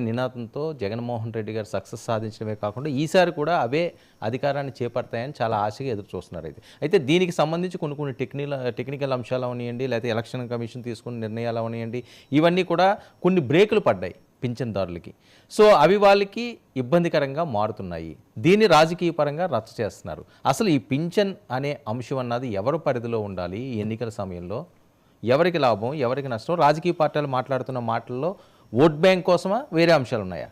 నినాదంతో జగన్మోహన్ రెడ్డి గారు సక్సెస్ సాధించడమే కాకుండా ఈసారి కూడా అవే అధికారాన్ని చేపడతాయని చాలా ఆశగా ఎదురు చూస్తున్నారు అయితే. అయితే దీనికి సంబంధించి కొన్ని కొన్ని టెక్నికల్ టెక్నికల్ అంశాలు అవనియండి లేకపోతే ఎలక్షన్ కమిషన్ తీసుకున్న నిర్ణయాలు అవనియండి ఇవన్నీ కూడా కొన్ని బ్రేకులు పడ్డాయి పింఛన్దారులకి. సో అవి వాళ్ళకి ఇబ్బందికరంగా మారుతున్నాయి. దీన్ని రాజకీయ పరంగా రచ్చ చేస్తున్నారు. అసలు ఈ పింఛన్ అనే అంశం అన్నది ఎవరి పరిధిలో ఉండాలి ఈ ఎన్నికల సమయంలో? ఎవరికి లాభం ఎవరికి నష్టం? రాజకీయ పార్టీలు మాట్లాడుతున్న మాటల్లో ఓట్ బ్యాంక్ కోసమా? వేరే అంశాలు ఉన్నాయా?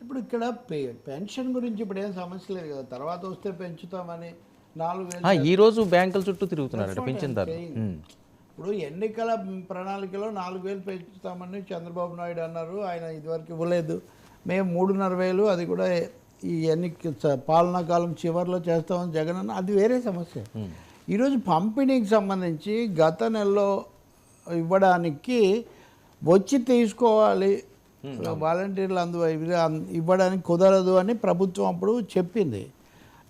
ఇప్పుడు ఇక్కడ పె- పెన్షన్ గురించి ఇప్పుడు ఏం సమస్య లేదు కదా. తర్వాత వస్తే పెంచుతామని నాలుగు ఈ రోజు బ్యాంకుల చుట్టూ తిరుగుతున్నారట పింఛన్దారులు ఉమ్. ఇప్పుడు ఎన్నికల ప్రణాళికలో నాలుగు వేలు పెంచుతామని చంద్రబాబు నాయుడు అన్నారు. ఆయన ఇదివరకు ఇవ్వలేదు. మేము మూడున్నర వేలు అది కూడా ఈ ఎన్నిక పాలనా కాలం చివరిలో చేస్తామని జగన్ అన్న. అది వేరే సమస్య. ఈరోజు పంపిణీకి సంబంధించి గత నెలలో ఇవ్వడానికి వచ్చి తీసుకోవాలి వాలంటీర్లు అందు ఇవ్వడానికి కుదరదు అని ప్రభుత్వం అప్పుడు చెప్పింది.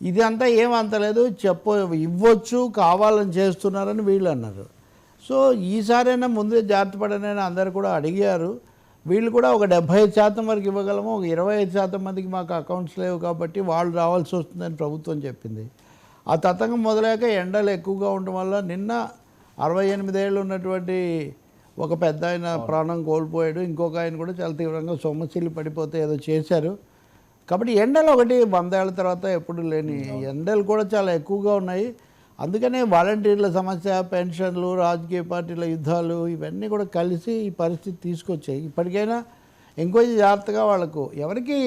ఇది అంతా ఏమంతలేదు చెప్ప ఇవ్వచ్చు కావాలని చేస్తున్నారని వీళ్ళు అన్నారు. సో ఈసారైనా ముందే జాగ్రత్త పడనని అందరు కూడా అడిగారు. వీళ్ళు కూడా ఒక ఐదు శాతం వరకు ఇవ్వగలము ఒక ఇరవై ఐదు శాతం మందికి మాకు అకౌంట్స్ లేవు కాబట్టి వాళ్ళు రావాల్సి వస్తుందని ప్రభుత్వం చెప్పింది. ఆ తతంగం మొదలాక ఎండలు ఎక్కువగా ఉండడం వల్ల నిన్న అరవై ఎనిమిదేళ్ళు ఉన్నటువంటి ఒక పెద్ద ఆయన ప్రాణం కోల్పోయాడు. ఇంకొక ఆయన కూడా చాలా తీవ్రంగా సొమ్మసిల్లి పడిపోతే ఏదో చేశారు. కాబట్టి ఎండలు ఒకటి వందేళ్ళ తర్వాత ఎప్పుడు లేని ఎండలు కూడా చాలా ఎక్కువగా ఉన్నాయి. అందుకనే వాలంటీర్ల సమస్య పెన్షన్లు రాజకీయ పార్టీల యుద్ధాలు ఇవన్నీ కూడా కలిసి ఈ పరిస్థితి తీసుకొచ్చాయి. ఇప్పటికైనా ఇంకొంచెం జాగ్రత్తగా వాళ్ళకు ఎవరికి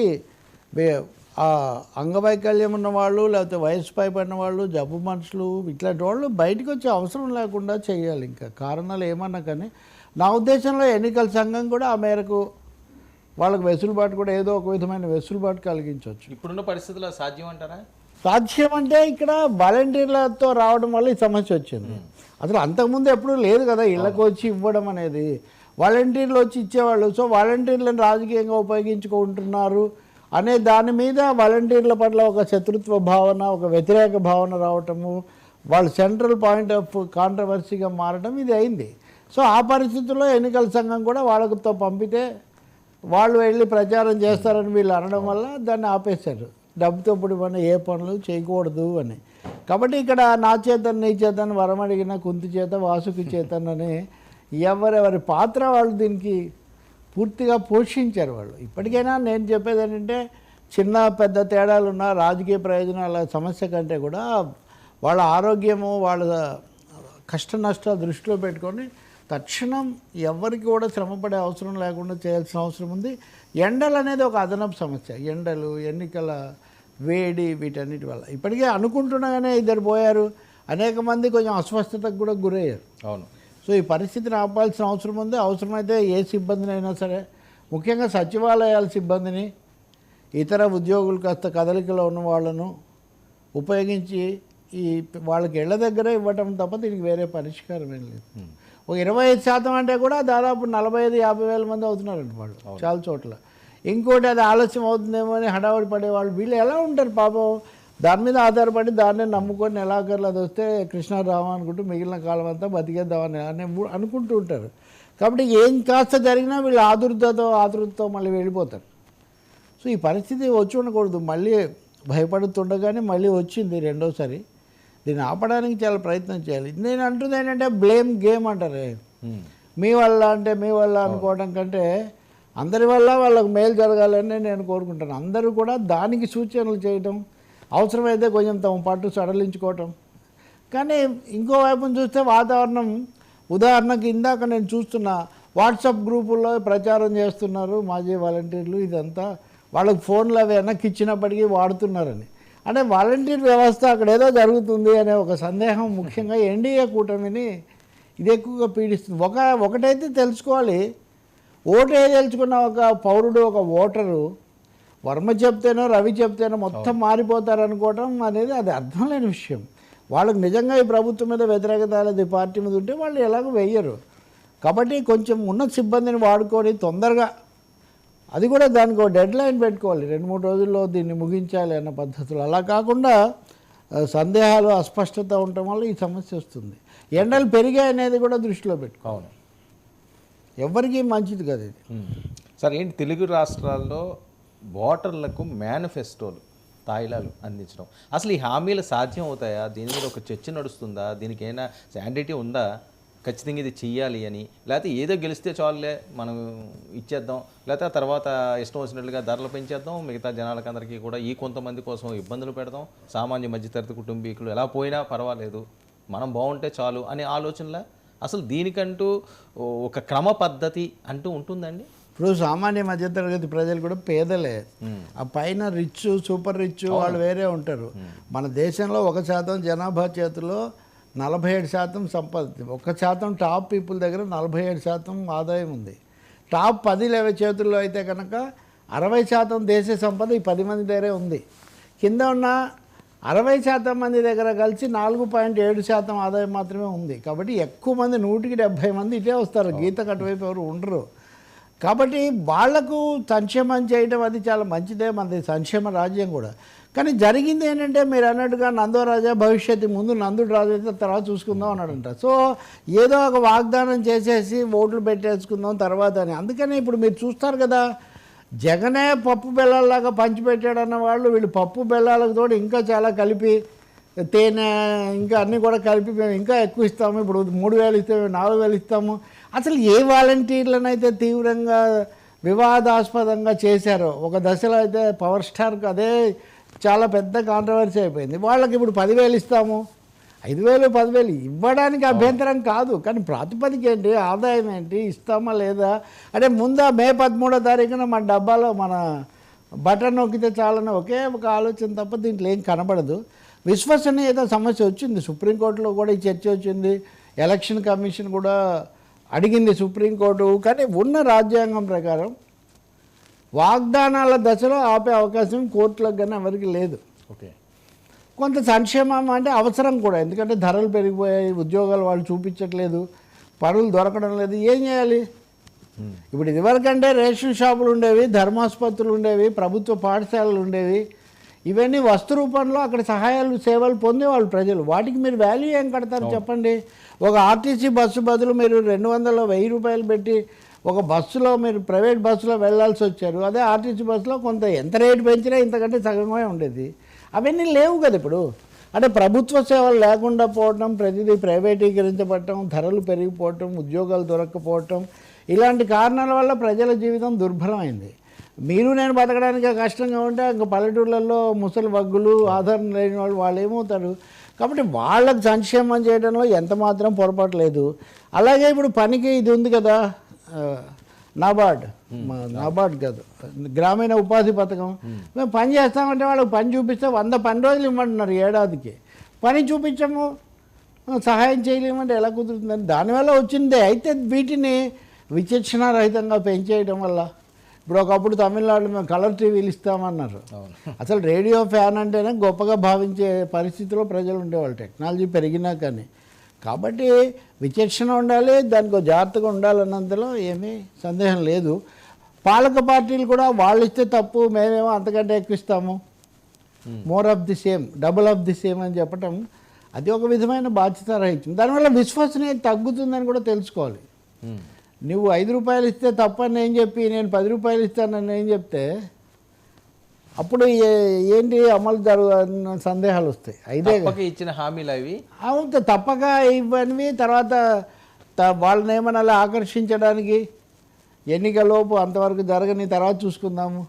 అంగవైకల్యం ఉన్న వాళ్ళు లేకపోతే వయసు పైబడిన వాళ్ళు జబ్బు మనుషులు ఇట్లాంటి వాళ్ళు బయటకు వచ్చే అవసరం లేకుండా చేయాలి. ఇంకా కారణాలు ఏమన్నా కానీ నా ఉద్దేశంలో ఎన్నికల సంఘం కూడా ఆ మేరకు వాళ్ళకి వెసులుబాటు కూడా ఏదో ఒక విధమైన వెసులుబాటు కలిగించవచ్చు. ఇప్పుడున్న పరిస్థితుల్లో సాధ్యం అంటారా? సాధ్యం అంటే ఇక్కడ వాలంటీర్లతో రావడం వల్ల ఈ సమస్య వచ్చింది. అసలు అంతకుముందు ఎప్పుడూ లేదు కదా ఇళ్ళకు వచ్చి ఇవ్వడం అనేది. వాలంటీర్లు వచ్చి ఇచ్చేవాళ్ళు. సో వాలంటీర్లను రాజకీయంగా ఉపయోగించుకుంటున్నారు అనే దాని మీద వాలంటీర్ల పట్ల ఒక శత్రుత్వ భావన ఒక వ్యతిరేక భావన రావటము వాళ్ళు సెంట్రల్ పాయింట్ ఆఫ్ కాంట్రవర్సీగా మారడం ఇది అయింది. సో ఆ పరిస్థితుల్లో ఎన్నికల సంఘం కూడా వాళ్ళతో పంపితే వాళ్ళు వెళ్ళి ప్రచారం చేస్తారని వీళ్ళు అనడం వల్ల దాన్ని ఆపేశారు. డబ్బుతో ఇప్పుడు మన ఏ పనులు చేయకూడదు అని. కాబట్టి ఇక్కడ నా చేత నీ చేతని వరం అడిగిన కుంతి చేత వాసుకి చేతనని ఎవరెవరి పాత్ర వాళ్ళు దీనికి పూర్తిగా పోషించారు వాళ్ళు. ఇప్పటికైనా నేను చెప్పేది ఏంటంటే చిన్న పెద్ద తేడాలు ఉన్న రాజకీయ ప్రయోజనాల సమస్య కంటే కూడా వాళ్ళ ఆరోగ్యము వాళ్ళ కష్ట నష్టాలు దృష్టిలో పెట్టుకొని తక్షణం ఎవరికి కూడా శ్రమపడే అవసరం లేకుండా చేయాల్సిన అవసరం ఉంది. ఎండలు అనేది ఒక అదనపు సమస్య. ఎండలు ఎన్నికల వేడి వీటన్నిటి వల్ల. ఇప్పటికే అనుకుంటుండగానే ఇద్దరు పోయారు. అనేక మంది కొంచెం అస్వస్థతకు కూడా గురయ్యారు. అవును. సో ఈ పరిస్థితిని ఆపాల్సిన అవసరం ఉంది. అవసరమైతే ఏ సిబ్బందినైనా సరే ముఖ్యంగా సచివాలయాల సిబ్బందిని ఇతర ఉద్యోగులు కాస్త కదలికలో ఉన్న వాళ్ళను ఉపయోగించి ఈ వాళ్ళకి ఇళ్ళ దగ్గర ఇవ్వటం తప్ప దీనికి వేరే పరిష్కారం ఏం లేదు. ఒక ఇరవై ఐదు శాతం అంటే కూడా దాదాపు నలభై ఐదు యాభై వేల మంది అవుతున్నారండి వాళ్ళు. చాలా చోట్ల. ఇంకోటి అది ఆలస్యం అవుతుందేమో అని హడావుడి పడేవాళ్ళు వీళ్ళు ఎలా ఉంటారు పాపం? దాని మీద ఆధారపడి దాన్నే నమ్ముకొని నెలాఖరులు అది వస్తే కృష్ణారామ అనుకుంటూ మిగిలిన కాలం అంతా బతికేద్దామని అని అనుకుంటూ ఉంటారు. కాబట్టి ఏం కాస్త జరిగినా వీళ్ళు ఆదుర్దతో ఆతృతతో మళ్ళీ వెళ్ళిపోతారు. సో ఈ పరిస్థితి వచ్చి ఉండకూడదు. మళ్ళీ భయపడుతుండగానే మళ్ళీ వచ్చింది రెండోసారి. దీన్ని ఆపడానికి చాలా ప్రయత్నం చేయాలి. నేను అంటుంది ఏంటంటే బ్లేమ్ గేమ్ అంటారే. మీ వల్ల అంటే మీ వల్ల అనుకోవడం కంటే అందరి వల్ల వాళ్ళకు మేలు జరగాలని నేను కోరుకుంటాను. అందరూ కూడా దానికి సూచనలు చేయటం అవసరమైతే కొంచెం తమ పట్టు సడలించుకోవటం. కానీ ఇంకో వైపున చూస్తే వాతావరణం ఉదాహరణకి ఇందాక నేను చూస్తున్న వాట్సాప్ గ్రూపుల్లో ప్రచారం చేస్తున్నారు మాజీ వాలంటీర్లు ఇదంతా. వాళ్ళకి ఫోన్లు అవి వెనక్కి ఇచ్చినప్పటికీ వాడుతున్నారని. అంటే వాలంటీర్ వ్యవస్థ అక్కడ ఏదో జరుగుతుంది అనే ఒక సందేహం ముఖ్యంగా ఎన్డీఏ కూటమిని ఇది ఎక్కువగా పీడిస్తుంది. ఒక ఒకటైతే తెలుసుకోవాలి. ఓటు వేయదలుచుకున్న ఒక పౌరుడు ఒక ఓటరు వర్మ చెప్తేనో రవి చెప్తేనో మొత్తం మారిపోతారు అనుకోవటం అనేది అది అర్థం లేని విషయం. వాళ్ళకి నిజంగా ఈ ప్రభుత్వం మీద వ్యతిరేకత లేదా పార్టీ మీద ఉంటే వాళ్ళు ఎలాగో వెయ్యరు కాబట్టి కొంచెం ఉన్న సిబ్బందిని వాడుకొని తొందరగా అది కూడా దానికి ఒక డెడ్ లైన్ పెట్టుకోవాలి. రెండు మూడు రోజుల్లో దీన్ని ముగించాలి అన్న పద్ధతులు. అలా కాకుండా సందేహాలు అస్పష్టత ఉండటం వల్ల ఈ సమస్య వస్తుంది. ఎండలు పెరిగాయి అనేది కూడా దృష్టిలో పెట్టుకో. అవును. ఎవరికీ మంచిది కదా ఇది. సార్ ఏంటి తెలుగు రాష్ట్రాల్లో ఓటర్లకు మేనిఫెస్టోలు తాయిలాలు అందించడం. అసలు ఈ హామీలు సాధ్యం అవుతాయా? దీని మీద ఒక చర్చ నడుస్తుందా? దీనికి ఏమైనా శాండిటీ ఉందా? ఖచ్చితంగా ఇది చెయ్యాలి అని. లేకపోతే ఏదో గెలిస్తే చాలులే మనం ఇచ్చేద్దాం. లేకపోతే ఆ తర్వాత ఇష్టం వచ్చినట్లుగా ధరలు పెంచేద్దాం మిగతా జనాలకందరికీ కూడా ఈ కొంతమంది కోసం ఇబ్బందులు పెడదాం. సామాన్య మధ్యతరగతి కుటుంబీకులు ఎలా పోయినా పర్వాలేదు మనం బాగుంటే చాలు అనే ఆలోచనలా అసలు దీనికంటూ ఒక క్రమ పద్ధతి అంటూ ఉంటుందండి? ఇప్పుడు సామాన్య మధ్యతరగతి ప్రజలు కూడా పేదలే. ఆ పైన రిచ్ సూపర్ రిచ్ వాళ్ళు వేరే ఉంటారు. మన దేశంలో ఒక శాతం జనాభా చేతిలో నలభై ఏడు శాతం సంపద ఒక శాతం టాప్ పీపుల్ దగ్గర నలభై ఏడు శాతం ఆదాయం ఉంది. టాప్ పది లేవే చేతుల్లో అయితే కనుక అరవై శాతం దేశ సంపద ఈ పది మంది దగ్గరే ఉంది. కింద ఉన్న అరవై శాతం మంది దగ్గర కలిసి నాలుగు పాయింట్ ఏడు శాతం ఆదాయం మాత్రమే ఉంది. కాబట్టి ఎక్కువ మంది నూటికి డెబ్భై మంది ఇటే వస్తారు. గీత కటువైపు ఎవరు ఉండరు. కాబట్టి వాళ్ళకు సంక్షేమం చేయడం అది చాలా మంచిదే. మనది సంక్షేమ రాజ్యం కూడా. కానీ జరిగింది ఏంటంటే మీరు అన్నట్టుగా నందో రాజా భవిష్యత్తు ముందు నందుడు రాజు అయితే తర్వాత చూసుకుందాం అన్నాడంట. సో ఏదో ఒక వాగ్దానం చేసేసి ఓట్లు పెట్టేసుకుందాం తర్వాత అని. అందుకని ఇప్పుడు మీరు చూస్తారు కదా జగనే పప్పు బెల్లాలాగా పంచిపెట్టాడన్న వాళ్ళు వీళ్ళు పప్పు బెల్లాలతో ఇంకా చాలా కలిపి తేనె ఇంకా అన్నీ కూడా కలిపి మేము ఇంకా ఎక్కువ ఇస్తాము. ఇప్పుడు మూడు వేలు ఇస్తే నాలుగు వేలు ఇస్తాము. అసలు ఏ వాలంటీర్లను అయితే తీవ్రంగా వివాదాస్పదంగా చేశారో ఒక దశలో అయితే పవర్ స్టార్కి అదే చాలా పెద్ద కాంట్రవర్సీ అయిపోయింది. వాళ్ళకి ఇప్పుడు పదివేలు ఇస్తాము. ఐదు వేలు పదివేలు ఇవ్వడానికి అభ్యంతరం కాదు. కానీ ప్రాతిపదిక ఏంటి? ఆదాయం ఏంటి? ఇస్తామా లేదా? అంటే ముందా మే పదమూడో తారీఖున మన డబ్బాలో మన బటన్ నొక్కితే చాలని ఒకే ఒక ఆలోచన తప్ప దీంట్లో ఏం కనబడదు. విశ్వసనీయత సమస్య వచ్చింది. సుప్రీంకోర్టులో కూడా ఈ చర్చ వచ్చింది. ఎలక్షన్ కమిషన్ కూడా అడిగింది సుప్రీంకోర్టు. కానీ ఉన్న రాజ్యాంగం ప్రకారం వాగ్దానాల దశలో ఆపే అవకాశం కోర్టులకు కానీ ఎవరికి లేదు. ఓకే. కొంత సంక్షేమం అంటే అవసరం కూడా. ఎందుకంటే ధరలు పెరిగిపోయాయి ఉద్యోగాలు వాళ్ళు చూపించట్లేదు పనులు దొరకడం లేదు. ఏం చేయాలి? ఇప్పుడు ఇదివరకంటే రేషన్ షాపులు ఉండేవి ధర్మాసుపత్రులు ఉండేవి ప్రభుత్వ పాఠశాలలు ఉండేవి. ఇవన్నీ వస్తు రూపంలో అక్కడ సహాయాలు సేవలు పొందేవాళ్ళు ప్రజలు. వాటికి మీరు వాల్యూ ఏం కడతారు చెప్పండి? ఒక ఆర్టీసీ బస్సు బదులు మీరు రెండు వందల వెయ్యి రూపాయలు పెట్టి ఒక బస్సులో మీరు ప్రైవేట్ బస్సులో వెళ్ళాల్సి వచ్చారు అదే ఆర్టీసీ బస్సులో కొంత ఎంత రేటు పెంచినా ఇంతకంటే సగమే ఉండేది. అవన్నీ లేవు కదా ఇప్పుడు. అంటే ప్రభుత్వ సేవలు లేకుండా పోవటం ప్రతిదీ ప్రైవేటీకరించబడటం ధరలు పెరిగిపోవటం ఉద్యోగాలు దొరక్కపోవటం ఇలాంటి కారణాల వల్ల ప్రజల జీవితం దుర్భరమైంది. మీరు నేను బతకడానికి కష్టంగా ఉంటే ఇంకా పల్లెటూళ్ళల్లో ముసలి వగ్గులు ఆధారం లేని వాళ్ళు వాళ్ళు ఏమవుతారు? కాబట్టి వాళ్ళకి సంక్షేమం చేయడంలో ఎంత మాత్రం పొరపాటు లేదు. అలాగే ఇప్పుడు పనికి ఇది ఉంది కదా నాబార్డ్. నాబార్డ్ కాదు. గ్రామీణ ఉపాధి పథకం. మేము పని చేస్తామంటే వాళ్ళకి పని చూపిస్తే వంద పని రోజులు ఇవ్వమంటున్నారు ఏడాదికి. పని చూపించము సహాయం చేయలేమంటే ఎలా కుదురుతుందని దానివల్ల వచ్చిందే. అయితే వీటిని విచక్షణారహితంగా పెంచేయడం వల్ల ఇప్పుడు ఒకప్పుడు తమిళనాడులో మేము కలర్ టీవీలు ఇస్తామన్నారు. అసలు రేడియో ఫ్యాన్ అంటేనే గొప్పగా భావించే పరిస్థితిలో ప్రజలు ఉండేవాళ్ళు. టెక్నాలజీ పెరిగినా కానీ కాబట్టి విచక్షణ ఉండాలి దానికి జాగ్రత్తగా ఉండాలన్నంతలో ఏమీ సందేహం లేదు. పాలక పార్టీలు కూడా వాళ్ళు ఇస్తే తప్పు మేమేమో అంతకంటే ఎక్కువ ఇస్తాము. More of the same double of the same అని చెప్పటం అది ఒక విధమైన బాధ్యత రహితం దానివల్ల విశ్వసనీయత తగ్గుతుందని కూడా తెలుసుకోవాలి. ఉమ్. నువ్వు ఐదు రూపాయలు ఇస్తే తప్పని నేను చెప్పి నేను పది రూపాయలు ఇస్తానని నేను చెప్తే అప్పుడు ఏ- ఏంటి అమలు జరుగు సందేహాలు వస్తాయి. తప్పక ఇచ్చిన హామీలు అవి. అవును తప్పక ఇవన్నీ తర్వాత వాళ్ళని ఏమన్నా ఆకర్షించడానికి ఎన్నికలోపు అంతవరకు జరగని తర్వాత చూసుకుందాము.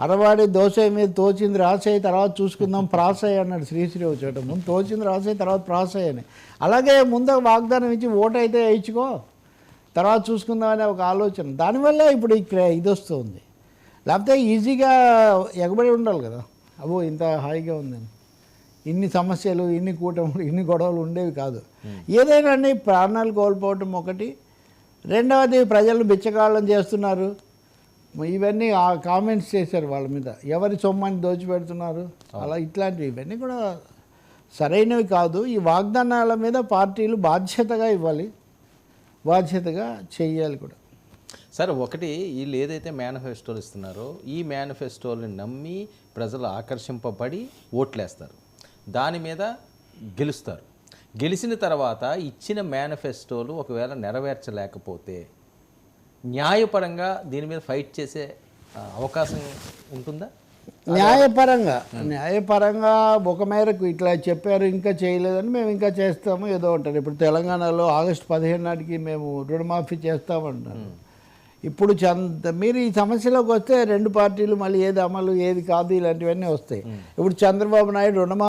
అరవాడి దోశ మీద తోచింది రాసేయి తర్వాత చూసుకుందాం ప్రాసయ్య అన్నాడు శ్రీశ్రీ వచ్చేట ముందు తోచింది రాసేయి తర్వాత ప్రాసయ్య అని. అలాగే ముందు వాగ్దానం ఇచ్చి ఓటు అయితే వేయించుకో తర్వాత చూసుకుందాం అనే ఒక ఆలోచన. దానివల్ల ఇప్పుడు ఇది వస్తుంది. లేకపోతే ఈజీగా ఎగబడి ఉండాలి కదా. అబ్బో ఇంత హాయిగా ఉందని. ఇన్ని సమస్యలు ఇన్ని కూటములు ఇన్ని గొడవలు ఉండేవి కాదు. ఏదైనా అండి ప్రాణాలు కోల్పోవటం ఒకటి. రెండవది ప్రజలు బిచ్చగాళ్ళం చేస్తున్నారు. ఇవన్నీ ఆ కామెంట్స్ చేశారు వాళ్ళ మీద. ఎవరి సొమ్మని దోచిపెడుతున్నారు? అలా ఇట్లాంటివి. ఇవన్నీ కూడా సరైనవి కాదు. ఈ వాగ్దానాల మీద పార్టీలు బాధ్యతగా ఇవ్వాలి. బాధ్యతగా చెయ్యాలి కూడా. సరే ఒకటి వీళ్ళు ఏదైతే మేనిఫెస్టోలు ఇస్తున్నారో ఈ మేనిఫెస్టోల్ని నమ్మి ప్రజలు ఆకర్షింపబడి ఓట్లేస్తారు. దాని మీద గెలుస్తారు. గెలిచిన తర్వాత ఇచ్చిన మేనిఫెస్టోలు ఒకవేళ నెరవేర్చలేకపోతే న్యాయపరంగా దీని మీద ఫైట్ చేసే అవకాశం ఉంటుందా? న్యాయపరంగా న్యాయపరంగా ఒక మేరకు ఇట్లా చెప్పారు ఇంకా చేయలేదని మేము ఇంకా చేస్తాము ఏదో ఉంటారు ఇప్పుడు తెలంగాణలో ఆగస్టు పదిహేను నాటికి మేము రుణమాఫీ చేస్తామంటున్నాను ఇప్పుడు చంద మీరు ఈ సమస్యలోకి వస్తే రెండు పార్టీలు మళ్ళీ ఏది అమలు ఏది కాదు ఇలాంటివన్నీ వస్తాయి. ఇప్పుడు చంద్రబాబు నాయుడు రుణమాఫీ